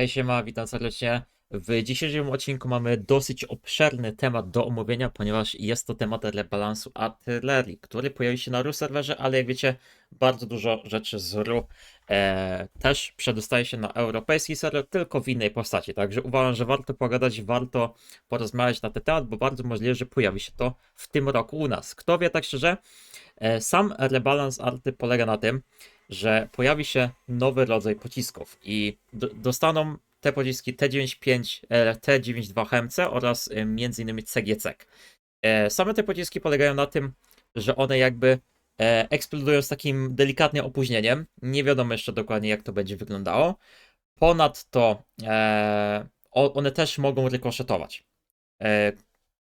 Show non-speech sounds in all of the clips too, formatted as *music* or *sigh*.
Hej siema, witam serdecznie. W dzisiejszym odcinku mamy dosyć obszerny temat do omówienia, ponieważ jest to temat rebalansu artylerii, który pojawi się na RU serwerze, ale jak wiecie, bardzo dużo rzeczy z RU e, też przedostaje się na europejski serwer, tylko w innej postaci. Także uważam, że warto pogadać, warto porozmawiać na ten temat, bo bardzo możliwe, że pojawi się to w tym roku u nas. Kto wie tak szczerze? E, sam rebalans arty polega na tym, że pojawi się nowy rodzaj pocisków i do, dostaną te pociski T95, e, T92 HMC oraz e, m.in. CGC. E, Same te pociski polegają na tym, że one jakby eksplodują z takim delikatnym opóźnieniem. Nie wiadomo jeszcze dokładnie jak to będzie wyglądało. Ponadto one też mogą rykoszetować.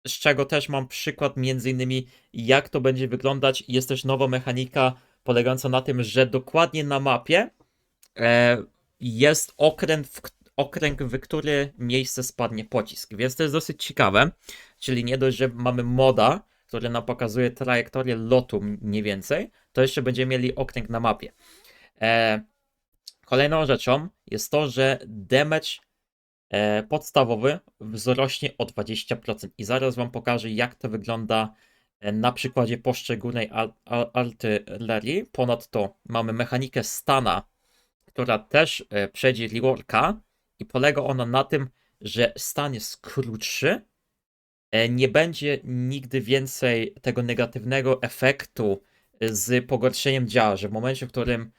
Z czego też mam przykład między innymi jak to będzie wyglądać. Jest też nowa mechanika polegająca na tym, że dokładnie na mapie e, jest okręt, w, okręg, w który miejsce spadnie pocisk. Więc to jest dosyć ciekawe. Czyli nie dość, że mamy moda, który nam pokazuje trajektorię lotu mniej więcej, to jeszcze będziemy mieli okręg na mapie. E, kolejną rzeczą jest to, że damage e, podstawowy wzrośnie o 20%. I zaraz Wam pokażę, jak to wygląda na przykładzie poszczególnej artylerii. Ponadto mamy mechanikę stana, która też e, przejdzie reworka i polega ona na tym, że stan jest krótszy, e, nie będzie nigdy więcej tego negatywnego efektu e, z pogorszeniem działa, że w momencie, w którym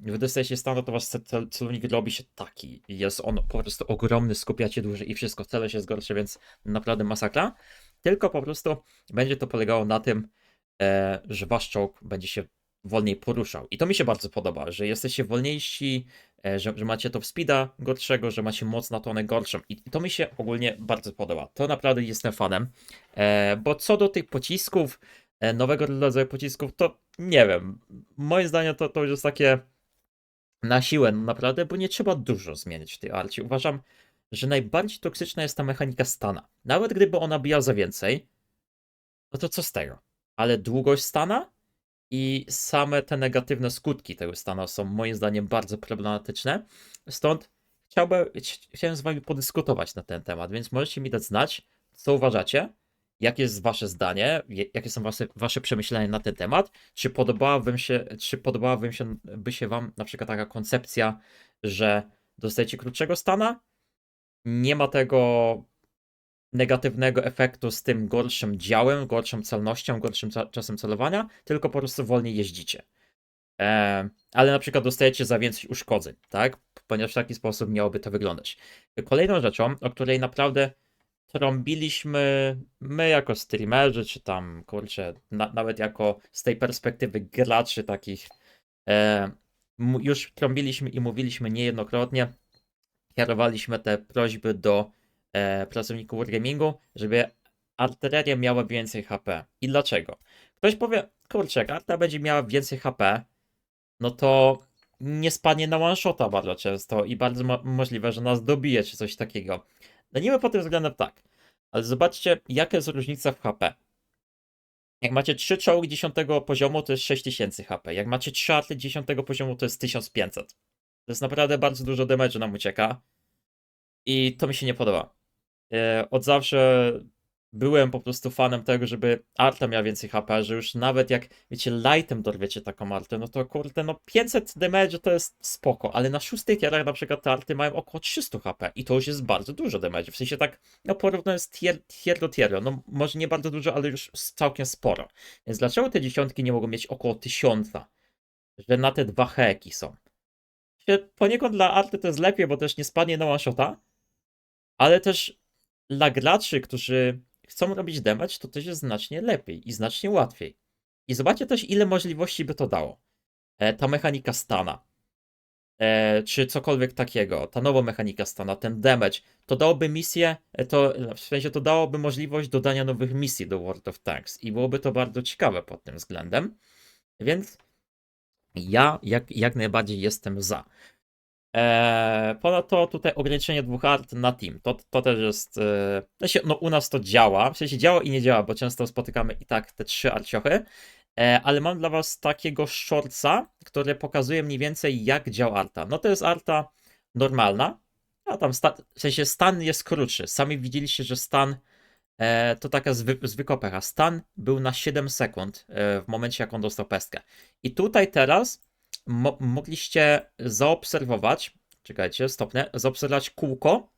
wy dostajecie stan, to wasz cel- celownik robi się taki. Jest on po prostu ogromny, skupiacie dłużej i wszystko, cele się zgorszy, więc naprawdę masakra. Tylko po prostu będzie to polegało na tym, e, że wasz czołg będzie się wolniej poruszał. I to mi się bardzo podoba, że jesteście wolniejsi, e, że, że macie to w speeda gorszego, że macie moc na tonę gorszą. I to mi się ogólnie bardzo podoba. To naprawdę jestem fanem. E, bo co do tych pocisków, nowego rodzaju pocisków, to nie wiem. Moim zdaniem to, to już jest takie na siłę, naprawdę, bo nie trzeba dużo zmienić w tej arcie. Uważam, że najbardziej toksyczna jest ta mechanika stana. Nawet gdyby ona bijała za więcej, no to co z tego? Ale długość stana i same te negatywne skutki tego stanu są moim zdaniem bardzo problematyczne. Stąd chciałbym, chci- chciałem z wami podyskutować na ten temat, więc możecie mi dać znać, co uważacie, jakie jest wasze zdanie, jakie są wasze, wasze przemyślenia na ten temat, czy podobałaby się, czy podobałaby się, by się wam na przykład taka koncepcja, że dostajecie krótszego stana, nie ma tego negatywnego efektu z tym gorszym działem, gorszą celnością, gorszym czasem celowania, tylko po prostu wolniej jeździcie. E, ale na przykład dostajecie za więcej uszkodzeń, tak? Ponieważ w taki sposób miałoby to wyglądać. Kolejną rzeczą, o której naprawdę trąbiliśmy my jako streamerzy, czy tam, kurczę, na, nawet jako z tej perspektywy graczy takich, e, już trąbiliśmy i mówiliśmy niejednokrotnie, kierowaliśmy te prośby do e, pracowników Wargamingu, żeby artyleria miała więcej HP. I dlaczego? Ktoś powie, kurczę, jak będzie miała więcej HP, no to nie spadnie na one shota bardzo często i bardzo mo- możliwe, że nas dobije czy coś takiego. No niby pod tym względem tak, ale zobaczcie, jaka jest różnica w HP. Jak macie 3 czołgi 10 poziomu, to jest 6000 HP. Jak macie 3 arty 10 poziomu, to jest 1500. To jest naprawdę bardzo dużo damage nam ucieka. I to mi się nie podoba. E, Od zawsze byłem po prostu fanem tego, żeby Arta miała więcej HP, że już nawet jak, wiecie, lightem dorwiecie taką Artę, no to kurde, no 500 damage to jest spoko, ale na szóstych tierach na przykład te Arty mają około 300 HP i to już jest bardzo dużo damage, w sensie tak, no porównując tier, tier do tieru, no może nie bardzo dużo, ale już całkiem sporo. Więc dlaczego te dziesiątki nie mogą mieć około 1000? Że na te dwa heki są. Poniekąd dla Arty to jest lepiej, bo też nie spadnie na one ale też dla graczy, którzy chcą robić damage, to też jest znacznie lepiej i znacznie łatwiej. I zobaczcie też, ile możliwości by to dało. E, ta mechanika stana, e, czy cokolwiek takiego, ta nowa mechanika stana, ten damage, to dałoby misję, e, to w sensie to dałoby możliwość dodania nowych misji do World of Tanks i byłoby to bardzo ciekawe pod tym względem. Więc ja jak, jak najbardziej jestem za. Eee, ponadto tutaj ograniczenie dwóch art na team. To, to też jest. E, sensie, no u nas to działa. W sensie działa i nie działa, bo często spotykamy i tak te trzy arciochy. E, ale mam dla was takiego shortsa, który pokazuje mniej więcej jak działa arta. No to jest arta normalna, a tam w sensie stan jest krótszy. Sami widzieliście, że stan e, to taka zwy, zwykła pecha. Stan był na 7 sekund e, w momencie, jak on dostał pestkę. I tutaj teraz mo mogliście zaobserwować, czekajcie, stopnę, zaobserwować kółko,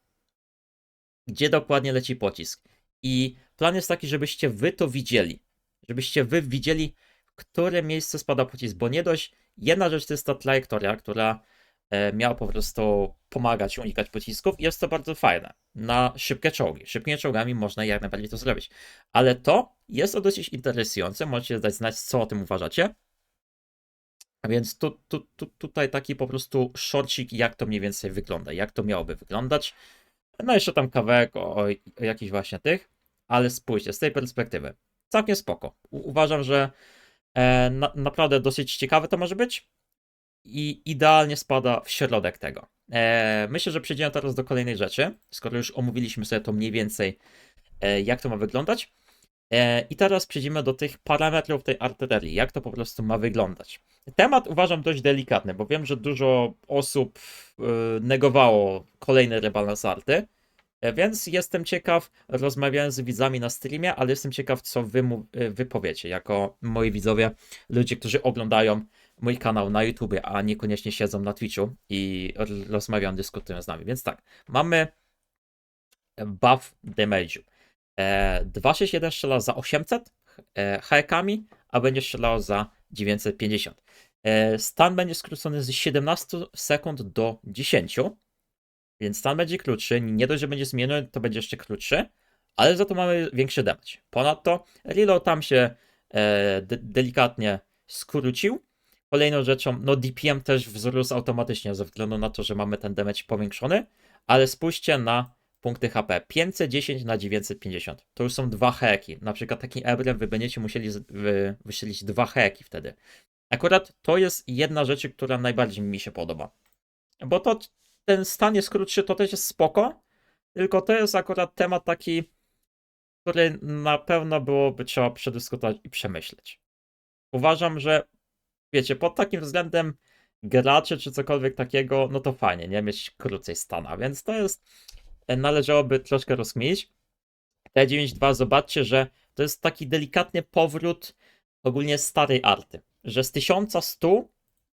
gdzie dokładnie leci pocisk. I plan jest taki, żebyście wy to widzieli. Żebyście wy widzieli, w które miejsce spada pocisk, bo nie dość, jedna rzecz to jest ta trajektoria, która e, miała po prostu pomagać unikać pocisków. Jest to bardzo fajne na szybkie czołgi. Szybkimi czołgami można jak najbardziej to zrobić. Ale to jest to dosyć interesujące. Możecie dać znać, co o tym uważacie. Więc tu, tu, tu, tutaj taki po prostu shortcik, jak to mniej więcej wygląda, jak to miałoby wyglądać. No jeszcze tam kawałek o, o jakichś właśnie tych, ale spójrzcie, z tej perspektywy, całkiem spoko. U, uważam, że e, na, naprawdę dosyć ciekawe to może być i idealnie spada w środek tego. E, myślę, że przejdziemy teraz do kolejnej rzeczy, skoro już omówiliśmy sobie to mniej więcej, e, jak to ma wyglądać. E, I teraz przejdziemy do tych parametrów tej artylerii, jak to po prostu ma wyglądać. Temat uważam dość delikatny, bo wiem, że dużo osób e, negowało kolejne rebalans arty, e, więc jestem ciekaw, rozmawiałem z widzami na streamie, ale jestem ciekaw, co wy, wy powiecie, jako moi widzowie, ludzie, którzy oglądają mój kanał na YouTube, a niekoniecznie siedzą na Twitchu i rozmawiają, dyskutują z nami. Więc tak, mamy buff damage'u. E, 261 strzela za 800 e, haekami, a będzie strzelał za 950. E, stan będzie skrócony z 17 sekund do 10, więc stan będzie krótszy. Nie dość, że będzie zmieniony, to będzie jeszcze krótszy, ale za to mamy większy damage. Ponadto reload tam się e, de delikatnie skrócił. Kolejną rzeczą, no DPM też wzrósł automatycznie ze względu na to, że mamy ten damage powiększony, ale spójrzcie na punkty HP. 510 na 950. To już są dwa heki. Na przykład takim ebrem wy będziecie musieli wy, wystrzelić dwa heki wtedy. Akurat to jest jedna rzecz, która najbardziej mi się podoba. Bo to ten stan jest krótszy, to też jest spoko, tylko to jest akurat temat taki, który na pewno byłoby trzeba przedyskutować i przemyśleć. Uważam, że wiecie, pod takim względem graczy czy cokolwiek takiego, no to fajnie, nie? Mieć krócej stana, więc to jest, należałoby troszkę rozkminić. T92, zobaczcie, że to jest taki delikatny powrót ogólnie starej arty, że z 1100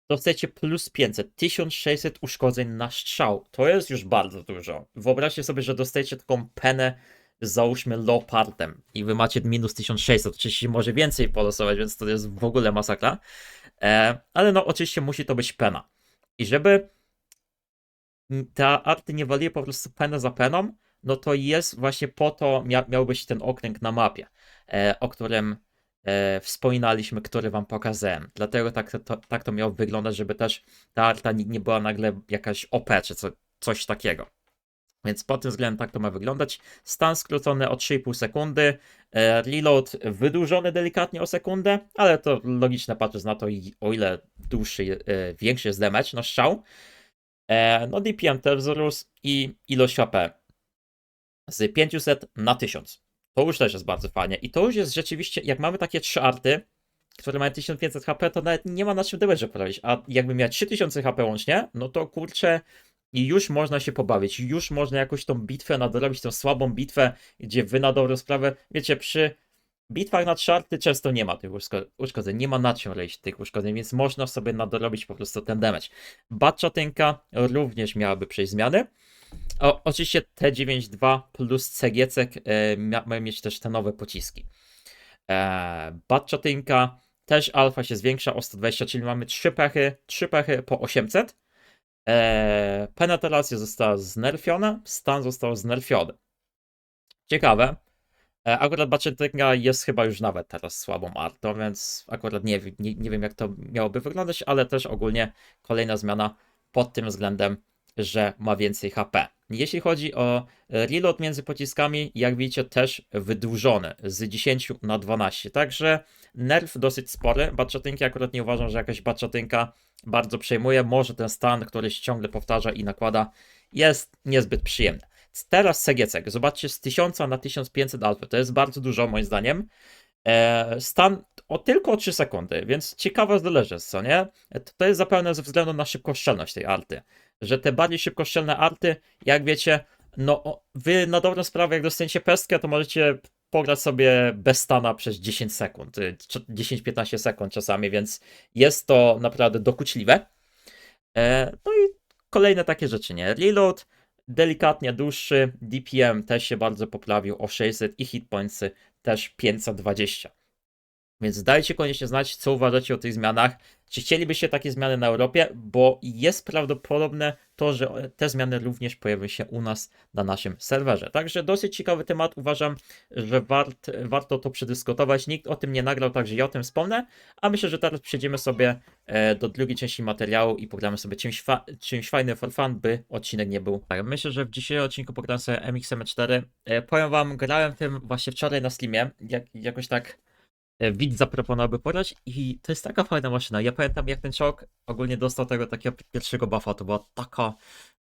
dostajecie plus 500, 1600 uszkodzeń na strzał. To jest już bardzo dużo. Wyobraźcie sobie, że dostajecie taką penę załóżmy Leopardem i wy macie minus 1600, oczywiście może więcej polosować, więc to jest w ogóle masakra. E, ale no oczywiście musi to być pena. I żeby te arty nie waliły po prostu penę za peną, no to jest właśnie po to mia miał być ten okręg na mapie, e, o którym e, wspominaliśmy, który wam pokazałem. Dlatego tak to, tak to miało wyglądać, żeby też ta arta nie, nie była nagle jakaś OP czy co, coś takiego. Więc pod tym względem tak to ma wyglądać. Stan skrócony o 3,5 sekundy, e, reload wydłużony delikatnie o sekundę, ale to logiczne patrząc na to, o ile dłuższy, e, większy jest damage na strzał. E, no DPM też wzrósł i ilość HP z 500 na 1000. To już też jest bardzo fajnie. I to już jest rzeczywiście, jak mamy takie trzy arty, które mają 1500 HP, to nawet nie ma na czym damage poprawić. A jakby miał 3000 HP łącznie, no to kurczę, i już można się pobawić. Już można jakoś tą bitwę nadrobić, tą słabą bitwę, gdzie wy na dobrą sprawę, wiecie, przy bitwach na czarty często nie ma tych uszko- uszkodzeń, nie ma na czym tych uszkodzeń, więc można sobie nadrobić po prostu ten damage. Batczatynka również miałaby przejść zmiany. O, oczywiście T92 plus CGC e, mają mieć też te nowe pociski. E, też alfa się zwiększa o 120, czyli mamy 3 pechy, 3 pechy po 800. E, penetracja została znerfiona, stan został znerfiony. Ciekawe. E, Akurat Batchatynka jest chyba już nawet teraz słabą artą, więc akurat nie, nie, nie wiem jak to miałoby wyglądać, ale też ogólnie kolejna zmiana pod tym względem, że ma więcej HP. Jeśli chodzi o reload między pociskami, jak widzicie też wydłużony z 10 na 12, także nerf dosyć spory. Batchatynki akurat nie uważam, że jakaś Batchatynka bardzo przejmuje, może ten stan, który się ciągle powtarza i nakłada jest niezbyt przyjemny. Teraz CGC, zobaczcie z 1000 na 1500 alfy, to jest bardzo dużo moim zdaniem. E, stan o tylko o 3 sekundy, więc ciekawe zależy, co nie? To, to jest zapewne ze względu na szybkoszczelność tej arty. że te bardziej szybkostrzelne arty, jak wiecie, no wy na dobrą sprawę, jak dostaniecie pestkę, to możecie pograć sobie bez stana przez 10 sekund, y, czy 10-15 sekund czasami, więc jest to naprawdę dokuczliwe. E, No i kolejne takie rzeczy, nie? Reload delikatnie dłuższy, DPM też się bardzo poprawił o 600 i hitpointsy też 520. Więc dajcie koniecznie znać, co uważacie o tych zmianach. Czy chcielibyście takie zmiany na Europie? Bo jest prawdopodobne to, że te zmiany również pojawią się u nas na naszym serwerze. Także dosyć ciekawy temat. Uważam, że wart, warto to przedyskutować. Nikt o tym nie nagrał, także ja o tym wspomnę. A myślę, że teraz przejdziemy sobie e, do drugiej części materiału i pogramy sobie czymś, fa- czymś fajnym for fun, by odcinek nie był. Tak, myślę, że w dzisiejszym odcinku pogram sobie MXM4. E, powiem wam, grałem tym właśnie wczoraj na Steamie. Jak, jakoś tak widz zaproponował, by pograć i to jest taka fajna maszyna. Ja pamiętam jak ten czołg ogólnie dostał tego takiego pierwszego buffa, to była taka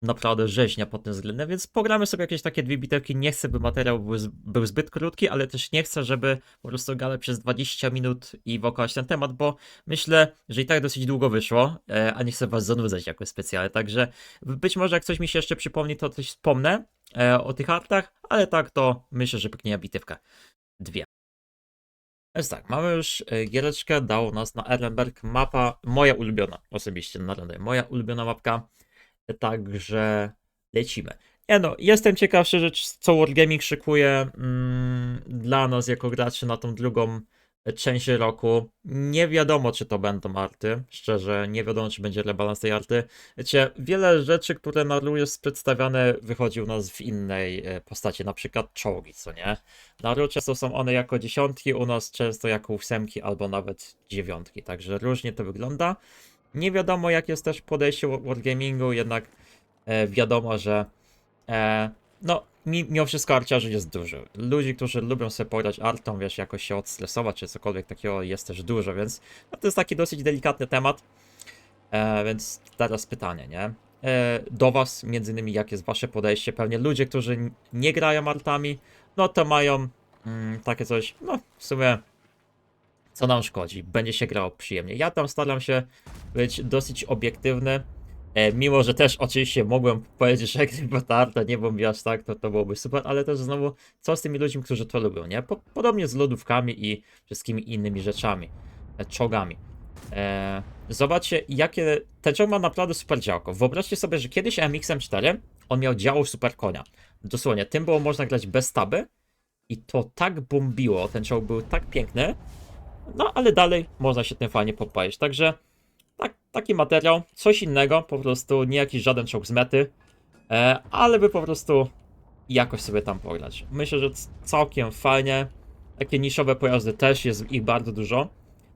naprawdę rzeźnia pod tym względem, więc pogramy sobie jakieś takie dwie bitełki. Nie chcę, by materiał był, był zbyt krótki, ale też nie chcę, żeby po prostu gadać przez 20 minut i wokół ten temat, bo myślę, że i tak dosyć długo wyszło, e, a nie chcę was zanudzać jakoś specjalnie, także być może jak coś mi się jeszcze przypomni, to coś wspomnę e, o tych artach, ale tak to myślę, że pyknie bitewka. Dwie. Więc tak, mamy już e, giereczkę, dał nas na Erlenberg mapa, moja ulubiona, osobiście na moja ulubiona mapka, e, także lecimy. Nie no, jestem ciekaw szczerze, c- co Wargaming szykuje mm, dla nas jako graczy na tą drugą część roku. Nie wiadomo, czy to będą arty, szczerze, nie wiadomo, czy będzie rebalans tej arty. Wiecie, wiele rzeczy, które na RU jest przedstawiane, wychodzi u nas w innej e, postaci, na przykład czołgi, co nie? Na RU często są one jako dziesiątki, u nas często jako ósemki albo nawet dziewiątki, także różnie to wygląda. Nie wiadomo, jak jest też podejście wa- Wargamingu, jednak e, wiadomo, że e, no, mi- mimo wszystko arciarzy jest dużo. Ludzi, którzy lubią sobie pograć artą, wiesz, jakoś się odstresować czy cokolwiek takiego jest też dużo, więc no, to jest taki dosyć delikatny temat. E, więc teraz pytanie, nie? E, do Was, między innymi, jakie jest Wasze podejście? Pewnie ludzie, którzy nie grają artami, no to mają mm, takie coś, no w sumie, co nam szkodzi? Będzie się grało przyjemnie. Ja tam staram się być dosyć obiektywny. E, mimo, że też oczywiście mogłem powiedzieć, że gdyby ta arta nie aż tak, to to byłoby super, ale też znowu, co z tymi ludźmi, którzy to lubią, nie? Po, podobnie z lodówkami i wszystkimi innymi rzeczami, e, czołgami. E, zobaczcie, jakie. Ten czołg ma naprawdę super działko. Wyobraźcie sobie, że kiedyś MX-4 on miał działo super konia. Dosłownie, tym było można grać bez taby i to tak bombiło. Ten czołg był tak piękny. No, ale dalej można się tym fajnie popaść. Także tak, taki materiał, coś innego, po prostu nie jakiś żaden czołg z mety, e, ale by po prostu jakoś sobie tam pograć. Myślę, że całkiem fajnie. Takie niszowe pojazdy też, jest ich bardzo dużo.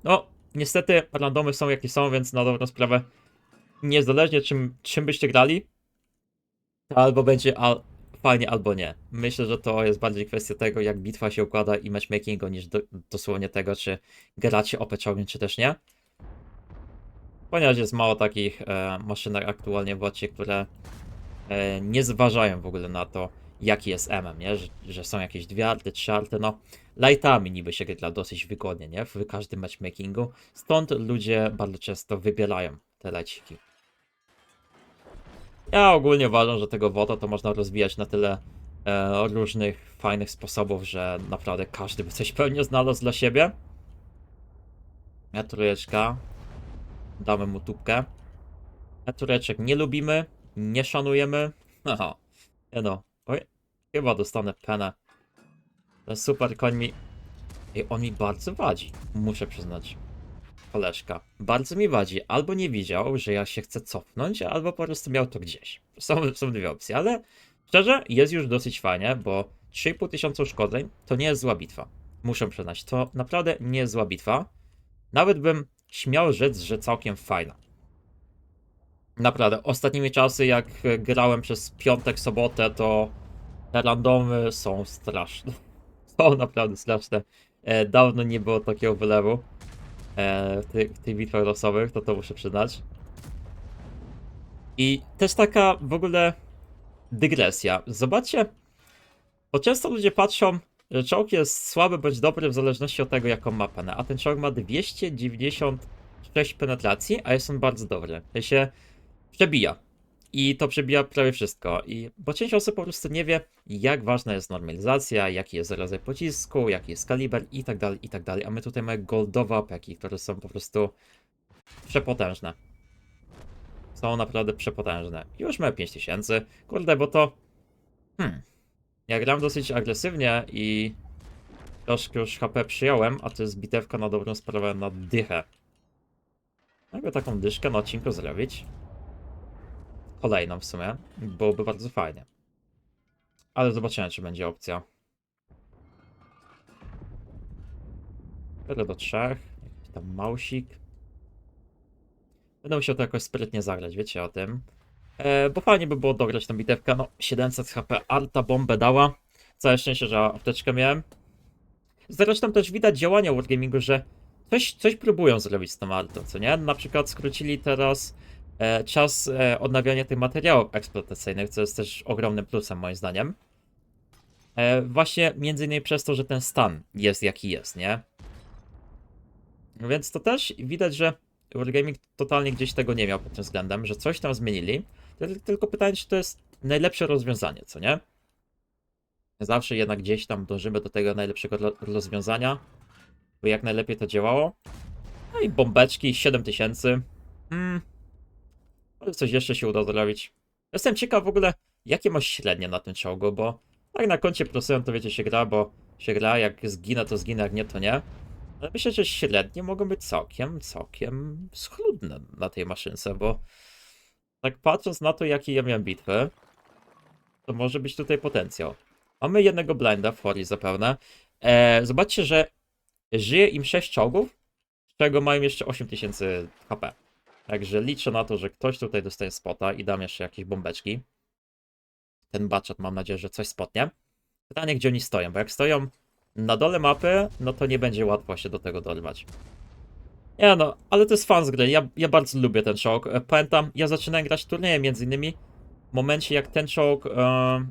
No, niestety randomy są jakie są, więc na dobrą sprawę niezależnie czym, czym byście grali, albo będzie al fajnie, albo nie. Myślę, że to jest bardziej kwestia tego, jak bitwa się układa i matchmakingu, niż do, dosłownie tego, czy gracie OP czy też nie. Ponieważ jest mało takich e, maszynek aktualnie w Watcie, które e, nie zważają w ogóle na to, jaki jest MM, nie? Że, że są jakieś dwie arty, trzy arty, no lightami niby się gra dosyć wygodnie, nie? W każdym matchmakingu. Stąd ludzie bardzo często wybierają te lajciki. Ja ogólnie uważam, że tego WOTA to można rozwijać na tyle e, różnych fajnych sposobów, że naprawdę każdy by coś pewnie znalazł dla siebie. Ja trójeczka. Damy mu tubkę. Ja trójeczek nie lubimy, nie szanujemy. *laughs* Aha. Nie no. Oj, chyba dostanę penę. Ten super koń mi... On mi bardzo wadzi, muszę przyznać. Koleżka. Bardzo mi wadzi. Albo nie widział, że ja się chcę cofnąć, albo po prostu miał to gdzieś. Są, są dwie opcje, ale szczerze jest już dosyć fajnie, bo 3,5 tysiąca uszkodzeń to nie jest zła bitwa. Muszę przyznać, to naprawdę nie jest zła bitwa. Nawet bym śmiał rzec, że całkiem fajna. Naprawdę, ostatnimi czasy jak grałem przez piątek, sobotę, to te randomy są straszne. *laughs* Są naprawdę straszne. E, dawno nie było takiego wylewu e, w, ty, w tych bitwach losowych, to to muszę przyznać. I też taka w ogóle dygresja. Zobaczcie, bo często ludzie patrzą, czołg jest słaby bądź dobry w zależności od tego, jaką ma penę. A ten czołg ma 296 penetracji, a jest on bardzo dobry. W sensie przebija. I to przebija prawie wszystko. I, bo część osób po prostu nie wie, jak ważna jest normalizacja, jaki jest rodzaj pocisku, jaki jest kaliber i tak dalej, i tak dalej. A my tutaj mamy goldowe apeki, które są po prostu przepotężne. Są naprawdę przepotężne. Już mamy 5000. Kurde, bo to... Hmm. Ja gram dosyć agresywnie i troszkę już HP przyjąłem, a to jest bitewka na dobrą sprawę na dychę. Jakby taką dyszkę na odcinku zrobić. Kolejną w sumie. Byłoby bardzo fajnie. Ale zobaczymy, czy będzie opcja. 4 do 3. Jakiś tam mausik. Będę musiał to jakoś sprytnie zagrać, wiecie o tym. E, bo fajnie by było dograć tą bitewkę. No, 700 HP. Arta bombę dała. Całe szczęście, że apteczkę miałem. Zresztą też widać działania Wargamingu, że coś, coś próbują zrobić z tą artą, co nie? Na przykład skrócili teraz e, czas e, odnawiania tych materiałów eksploatacyjnych, co jest też ogromnym plusem moim zdaniem. E, właśnie między innymi przez to, że ten stan jest jaki jest, nie? Więc to też widać, że Wargaming totalnie gdzieś tego nie miał pod tym względem, że coś tam zmienili. Tyl- Tylko pytanie, czy to jest najlepsze rozwiązanie, co nie? Zawsze jednak gdzieś tam dążymy do tego najlepszego ro- rozwiązania, by jak najlepiej to działało. No i bombeczki 7000. Hmm. Ale coś jeszcze się uda zrobić. Jestem ciekaw w ogóle, jakie masz średnie na tym czołgu, bo tak na koncie prosują to wiecie się gra, bo się gra, jak zginę to zginę, jak nie to nie. Ale myślę, że średnie mogą być całkiem, całkiem schludne na tej maszynce, bo tak patrząc na to, jakie ja miałem bitwy, to może być tutaj potencjał. Mamy jednego blinda w Hori zapewne. E, zobaczcie, że żyje im 6 czołgów, z czego mają jeszcze 8000 HP. Także liczę na to, że ktoś tutaj dostaje spota i dam jeszcze jakieś bombeczki. Ten baczat mam nadzieję, że coś spotnie. Pytanie, gdzie oni stoją, bo jak stoją na dole mapy, no to nie będzie łatwo się do tego dorwać. Nie no, ale to jest fan z gry. Ja, ja bardzo lubię ten czołg. E, Pamiętam, ja zaczynałem grać turnieje między innymi w momencie jak ten czołg, e,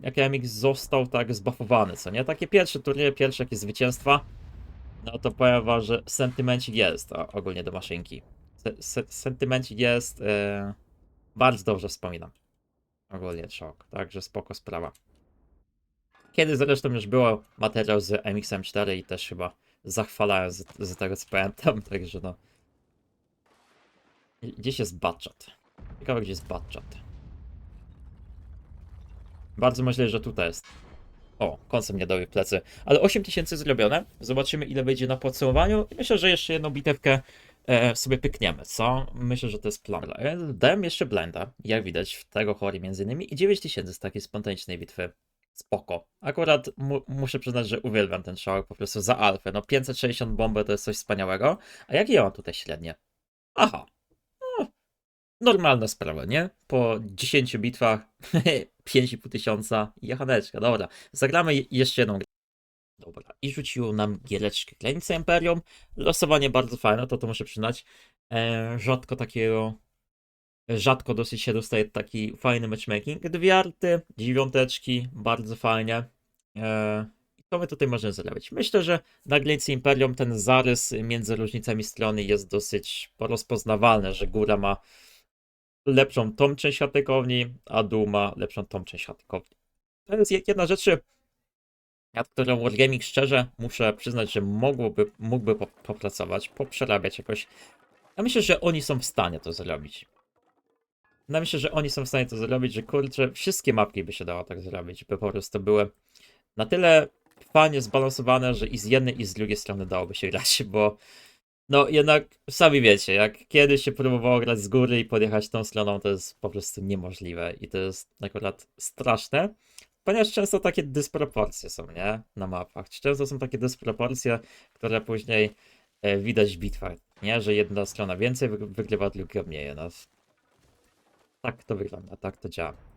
jak MX został tak zbuffowany, co nie? Takie pierwsze turnieje, pierwsze jakieś zwycięstwa, no to powiem wam, że sentymencik jest ogólnie do maszynki. Se, se, sentymencik jest, e, bardzo dobrze wspominam. Ogólnie czołg, także spoko sprawa. Kiedy zresztą już było materiał z MXM4 i też chyba zachwalałem z, z tego co pamiętam, *laughs* także no. Gdzieś jest Batchat. Ciekawe gdzie jest Batchat. Bardzo myślę, że tutaj jest. O, koncem nie dały plecy. Ale 8000 zrobione. Zobaczymy ile wyjdzie na podsumowaniu. I myślę, że jeszcze jedną bitewkę e, sobie pykniemy, co? Myślę, że to jest plan. E, Dałem jeszcze blenda, jak widać w tego chory między innymi i 9000 z takiej spontanicznej bitwy. Spoko. Akurat mu, muszę przyznać, że uwielbiam ten czołg po prostu za alfę. No 560 bomby to jest coś wspaniałego. A jakie ja mam tutaj średnie? Aha. No, normalna sprawa, nie? Po 10 bitwach *laughs* 5,5 tysiąca i jachaneczka. Dobra, zagramy je- jeszcze jedną grę. Dobra, i rzucił nam giereczkę Granica Imperium. Losowanie bardzo fajne, to to muszę przyznać. E, rzadko takiego rzadko dosyć się dostaje taki fajny matchmaking. Dwie arty, dziewiąteczki, bardzo fajnie. Eee, co my tutaj możemy zrobić? Myślę, że na Granicy Imperium ten zarys między różnicami strony jest dosyć rozpoznawalny, że góra ma lepszą tą część hatykowni, a dół ma lepszą tą część hatykowni. To jest jedna rzecz, nad którą Wargaming szczerze muszę przyznać, że mogłoby, mógłby po- popracować, poprzerabiać jakoś. Ja myślę, że oni są w stanie to zrobić. No myślę, że oni są w stanie to zrobić, że kurczę, wszystkie mapki by się dało tak zrobić, by po prostu były na tyle fajnie zbalansowane, że i z jednej i z drugiej strony dałoby się grać, bo no jednak sami wiecie, jak kiedyś się próbowało grać z góry i podjechać tą stroną, to jest po prostu niemożliwe i to jest akurat straszne, ponieważ często takie dysproporcje są, nie? Na mapach. Często są takie dysproporcje, które później e, widać w bitwach, nie? Że jedna strona więcej wy- wygrywa, druga mniej. No, tak to wygląda, tak to działa.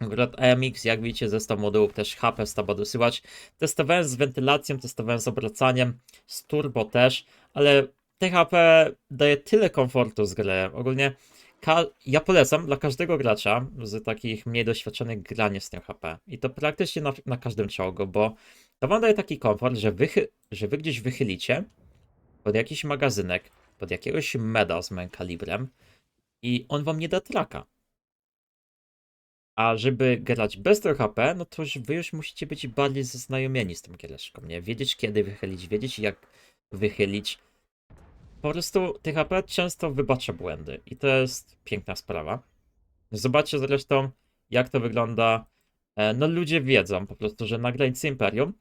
Akurat AMX, jak widzicie, zestaw modułów też HP staba dosyłać. Testowałem z wentylacją, testowałem z obracaniem, z turbo też, ale THP daje tyle komfortu z gry. Ogólnie ja polecam dla każdego gracza z takich mniej doświadczonych granie z tym HP. I to praktycznie na, na każdym czołgu, bo to wam daje taki komfort, że wy, że wy gdzieś wychylicie pod jakiś magazynek, pod jakiegoś meda z małym kalibrem i on wam nie da traka. A żeby grać bez THP, no to już wy już musicie być bardziej zaznajomieni z tą giereczką, nie? Wiedzieć kiedy wychylić, wiedzieć jak wychylić. Po prostu THP często wybacza błędy i to jest piękna sprawa. Zobaczcie zresztą jak to wygląda. E, No ludzie wiedzą po prostu, że na granicy Imperium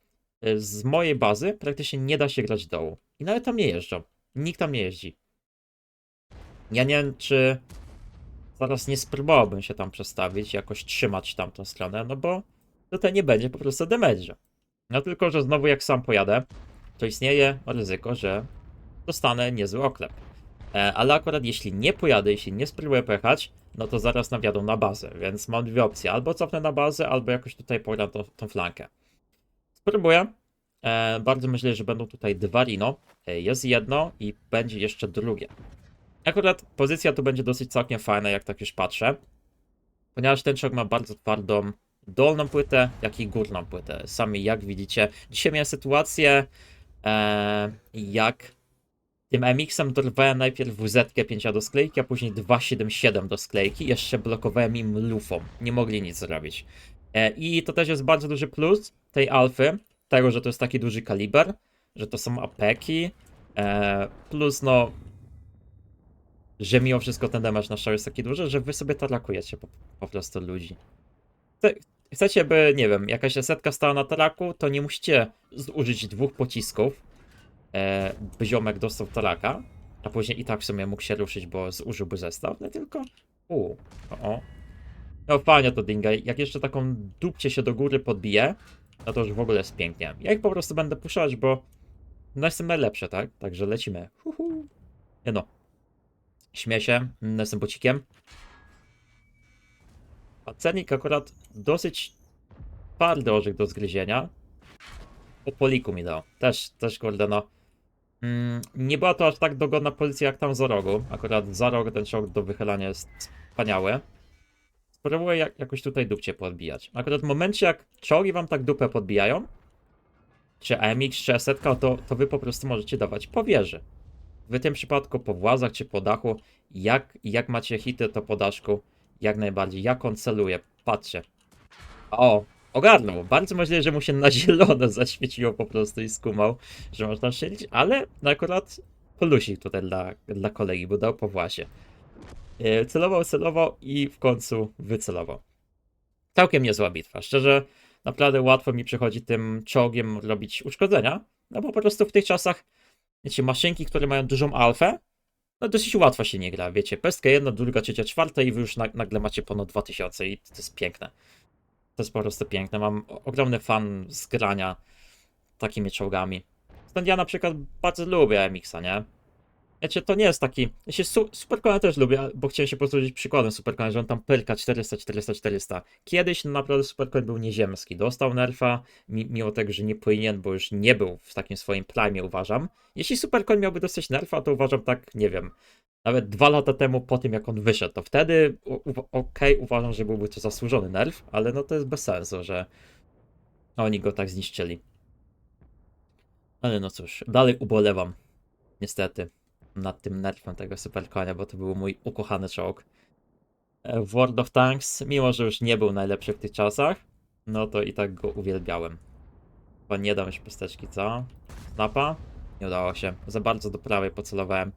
e, z mojej bazy praktycznie nie da się grać dołu. I nawet tam nie jeżdżą. Nikt tam nie jeździ. Ja nie wiem, czy zaraz nie spróbowałbym się tam przestawić, jakoś trzymać tamtą stronę, no bo tutaj nie będzie po prostu damage'a. No tylko, że znowu jak sam pojadę, to istnieje ryzyko, że dostanę niezły oklep. E, ale akurat jeśli nie pojadę, jeśli nie spróbuję pojechać, no to zaraz nawiadą na bazę, więc mam dwie opcje. Albo cofnę na bazę, albo jakoś tutaj pogram tą, tą flankę. Spróbuję. E, bardzo myślę, że będą tutaj dwa Rino. E, jest jedno i będzie jeszcze drugie. Akurat pozycja tu będzie dosyć całkiem fajna, jak tak już patrzę. Ponieważ ten czołg ma bardzo twardą dolną płytę, jak i górną płytę. Sami jak widzicie. Dzisiaj miałem sytuację, e, jak tym MX-em dorwałem najpierw WZ 5 do sklejki, a później 277 do sklejki. Jeszcze blokowałem im lufą. Nie mogli nic zrobić. E, I to też jest bardzo duży plus tej alfy, tego, że to jest taki duży kaliber, że to są apeki, e, plus no, że mimo wszystko ten damage na strzał jest taki duży, że wy sobie tarakujecie po, po prostu ludzi. Chce- Chcecie, by, nie wiem, jakaś setka stała na taraku, to nie musicie zużyć dwóch pocisków, e, by ziomek dostał taraka, a później i tak w sumie mógł się ruszyć, bo zużyłby zestaw, no tylko... U, o. No fajnie to dinga, jak jeszcze taką dupcie się do góry podbije, no to już w ogóle jest pięknie. Ja ich po prostu będę puszczać, bo no jestem najlepszy, tak? Także lecimy. Huhu. Nie no. Śmieję się, mm, jestem bocikiem. A cennik akurat dosyć twardy orzech do zgryzienia. Po poliku mi dał. Też, też kurde no. Mm, nie była to aż tak dogodna pozycja jak tam za rogu. Akurat za rog ten czołg do wychylania jest wspaniały. Spróbuję jak, jakoś tutaj dupcie podbijać. Akurat w momencie jak czołgi wam tak dupę podbijają, czy AMX, czy setka, to, to wy po prostu możecie dawać po wieży. W tym przypadku po włazach czy po dachu, jak, jak macie hity, to po daszku jak najbardziej. Jak on celuje? Patrzcie. O, ogarnął. Bardzo możliwe, że mu się na zielono *laughs* zaświeciło po prostu i skumał, że można strzelić, ale akurat plusik tutaj dla, dla kolegi, bo dał po własie. E, Celował, celował i w końcu wycelował. Całkiem niezła bitwa. Szczerze, naprawdę łatwo mi przychodzi tym czołgiem robić uszkodzenia, no bo po prostu w tych czasach, wiecie, maszynki, które mają dużą alfę, no dosyć łatwo się nie gra, wiecie, pestka jedna, druga, trzecia, czwarta i wy już na, nagle macie ponad 2000 i to jest piękne. To jest po prostu piękne, mam ogromny fan z grania takimi czołgami. Stąd ja na przykład bardzo lubię MX-a, nie? Wiecie, to nie jest taki. Ja się su też lubię, bo chciałem się posłużyć przykładem Supercona, że on tam pyrka 400, 400, 400. Kiedyś no naprawdę Supercoin był nieziemski. Dostał nerfa, mi mimo tego, że nie powinien, bo już nie był w takim swoim prime, uważam. Jeśli Supercoin miałby dostać nerfa, to uważam tak, nie wiem, nawet dwa lata temu po tym, jak on wyszedł, to wtedy okej, uważam, że byłby to zasłużony nerf, ale no to jest bez sensu, że oni go tak zniszczyli. Ale no cóż, dalej ubolewam, niestety nad tym nerfem tego Supercoina, bo to był mój ukochany czołg. E, W World of Tanks, mimo że już nie był najlepszy w tych czasach, no to i tak go uwielbiałem. Chyba nie dam już pesteczki, co? Snapa? Nie udało się. Za bardzo do prawej pocelowałem.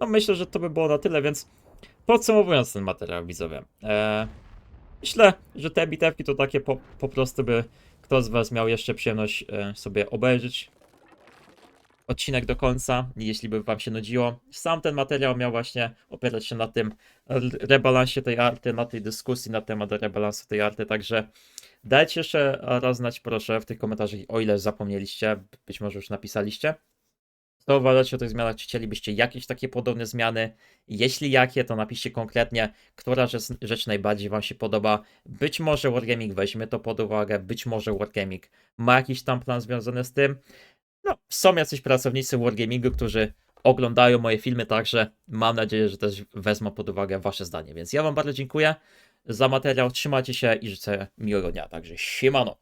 No myślę, że to by było na tyle, więc podsumowując ten materiał, widzowie. E, myślę, że te bitewki to takie po, po prostu by kto z was miał jeszcze przyjemność e, sobie obejrzeć odcinek do końca, jeśli by wam się nudziło. Sam ten materiał miał właśnie opierać się na tym rebalansie tej arty, na tej dyskusji na temat rebalansu tej arty, także dajcie jeszcze raz znać proszę w tych komentarzach, o ile zapomnieliście, być może już napisaliście. Co uważacie o tych zmianach? Czy chcielibyście jakieś takie podobne zmiany? Jeśli jakie, to napiszcie konkretnie, która rzecz, rzecz najbardziej Wam się podoba. Być może Wargaming weźmie to pod uwagę, być może Wargaming ma jakiś tam plan związany z tym. No, są jacyś pracownicy Wargamingu, którzy oglądają moje filmy, także mam nadzieję, że też wezmą pod uwagę Wasze zdanie. Więc ja Wam bardzo dziękuję za materiał, trzymajcie się i życzę miłego dnia. Także siemano.